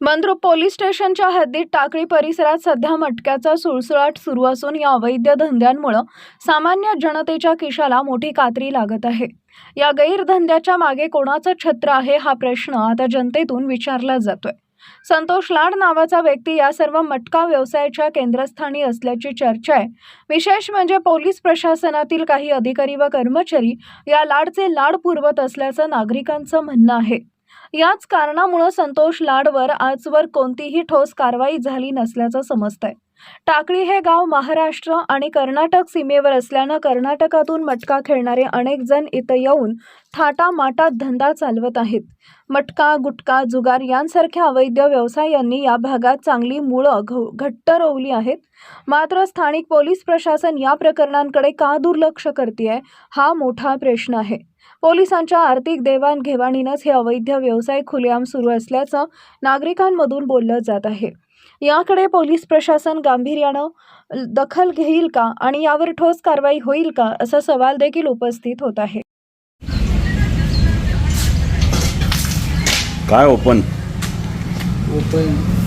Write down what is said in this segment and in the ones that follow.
Mandrup police स्टेशनच्या हद्दीत टाकळी परिसरात सध्या मटक्याचा सुळसुळाट सुरू असून या अवैध धंद्यांमुळं सामान्य जनतेच्या खिशाला मोठी कात्री लागत आहे. या गैरधंद्याच्या मागे कोणाचं छत्र आहे हा प्रश्न आता जनतेतून विचारला जातोय. संतोष लाड नावाचा व्यक्ती या सर्व मटका व्यवसायाच्या केंद्रस्थानी असल्याची चर्चा आहे. विशेष म्हणजे पोलीस प्रशासनातील काही अधिकारी व कर्मचारी या लाडचे लाड पुरवत असल्याचं नागरिकांचं म्हणणं आहे. याच कारणामुळं संतोष लाडवर आजवर कोणतीही ठोस कारवाई झाली नसल्याचं समजतंय. टाकळी हे गाव महाराष्ट्र आणि कर्नाटक सीमेवर असल्यानं कर्नाटकातून मटका खेळणारे अनेक जण इथं येऊन थाटामाटात धंदा चालवत आहेत. मटका गुटका जुगार यांसारख्या अवैध व्यवसायांनी या भागात चांगली मुळं घ घट्ट रोवली आहेत. मात्र स्थानिक पोलीस प्रशासन या प्रकरणांकडे का दुर्लक्ष करते हा मोठा प्रश्न आहे. पोलिसांच्या आर्थिक देवाणघेवाणीनंच हे अवैध व्यवसाय खुलेआम सुरू असल्याचं नागरिकांमधून बोललं जात आहे. याकडे पोलीस प्रशासन गांभीर्यानं दखल घेईल का आणि यावर ठोस कारवाई होईल का असा सवाल देखील उपस्थित होत आहे. काय ओपन? ओपन.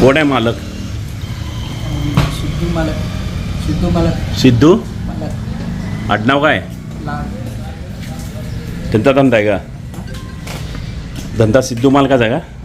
कोण आहे मालक? सिद्धू मालक. सिद्धू मालक. सिद्धू? मालक. आडनाव काय? त्यांचा धंदा आहे का? धंदा सिद्धू मालकाचा आहे का?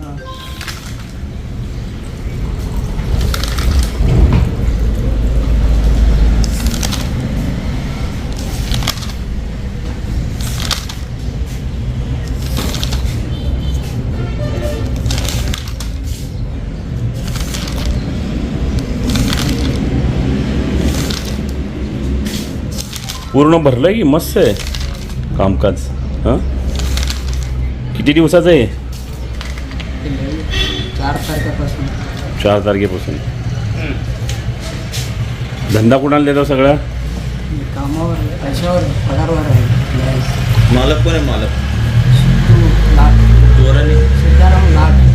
पूर्ण भरलं की मस्त आहे. कामकाज हां? किती दिवसाचं आहे? चार तारखेपासून. चार तारखेपासून. धंदा कुणाला देतो सगळा? कामावर पैशावर पगारवर आहे. मालक कोण आहे मालक? सीताराम लाड